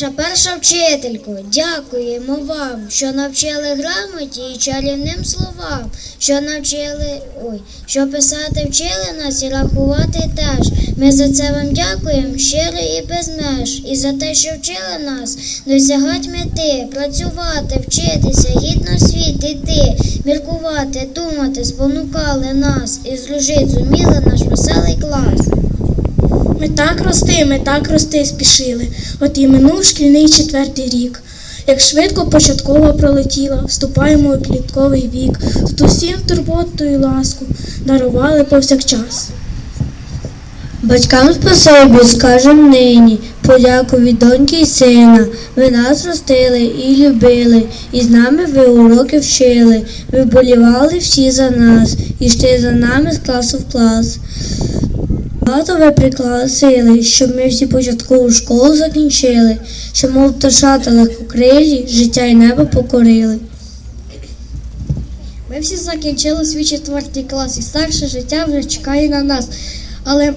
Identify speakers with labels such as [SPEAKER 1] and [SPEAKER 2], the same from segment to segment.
[SPEAKER 1] Наша перша вчителько, дякуємо вам, що навчили грамоті і чарівним словам, що навчили, ой, що писати вчили нас і рахувати теж. Ми за це вам дякуємо щиро і без меж, і за те, що вчили нас досягати мети, працювати, вчитися, гідно світ іти, міркувати, думати, спонукали нас і здружить зуміли наш веселий клас.
[SPEAKER 2] Ми так рости, ми так рости спішили. От і минув шкільний четвертий рік. Як швидко початкова пролетіла, вступаємо у клітковий вік, тут усім турботу і ласку дарували повсякчас.
[SPEAKER 3] Батькам спасибі скажем нині, подяку від доньки й сина. Ви нас ростили і любили, і з нами ви уроки вчили. Ви болівали всі за нас, і йшли за нами з класу в клас. Багато ви приклали сили, щоб ми всі початкову школу закінчили, щоб мов пташата легкокрилі, життя й небо покорили.
[SPEAKER 1] Ми всі закінчили свій четвертий клас, і старше життя вже чекає на нас. Але,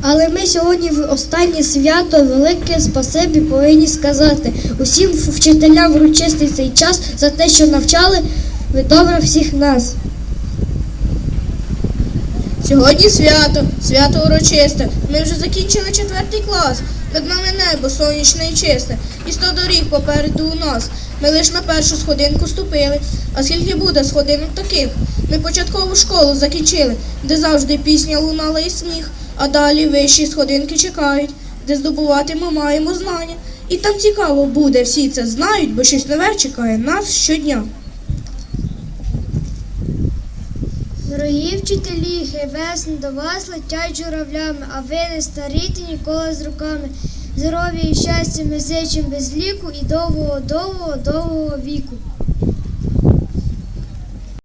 [SPEAKER 1] але ми сьогодні в останнє свято велике спасибі повинні сказати усім вчителям вручистий цей час за те, що навчали ви добре всіх нас.
[SPEAKER 2] Сьогодні свято, свято урочисте. Ми вже закінчили четвертий клас. Над нами небо сонячне і чисте, і сто доріг попереду у нас. Ми лиш на першу сходинку ступили. А скільки буде сходинок таких? Ми початкову школу закінчили, де завжди пісня лунала і сміх, а далі вищі сходинки чекають, де здобувати ми маємо знання. І там цікаво буде, всі це знають, бо щось нове чекає нас щодня.
[SPEAKER 1] Дорогі вчителі, хай весни до вас летять журавлями, а ви не старіте ніколи з руками. Здоров'я і щастя ми без ліку і довгого, довгого, довгого віку.